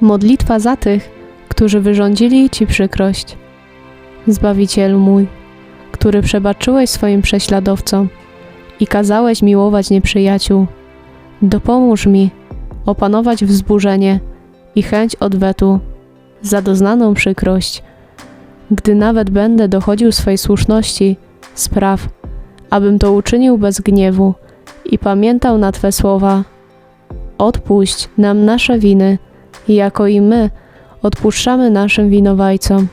Modlitwa za tych, którzy wyrządzili Ci przykrość. Zbawicielu mój, który przebaczyłeś swoim prześladowcom i kazałeś miłować nieprzyjaciół, dopomóż mi opanować wzburzenie i chęć odwetu za doznaną przykrość, gdy nawet będę dochodził swej słuszności, spraw, abym to uczynił bez gniewu i pamiętał na Twe słowa. Odpuść nam nasze winy, jako i my odpuszczamy naszym winowajcom.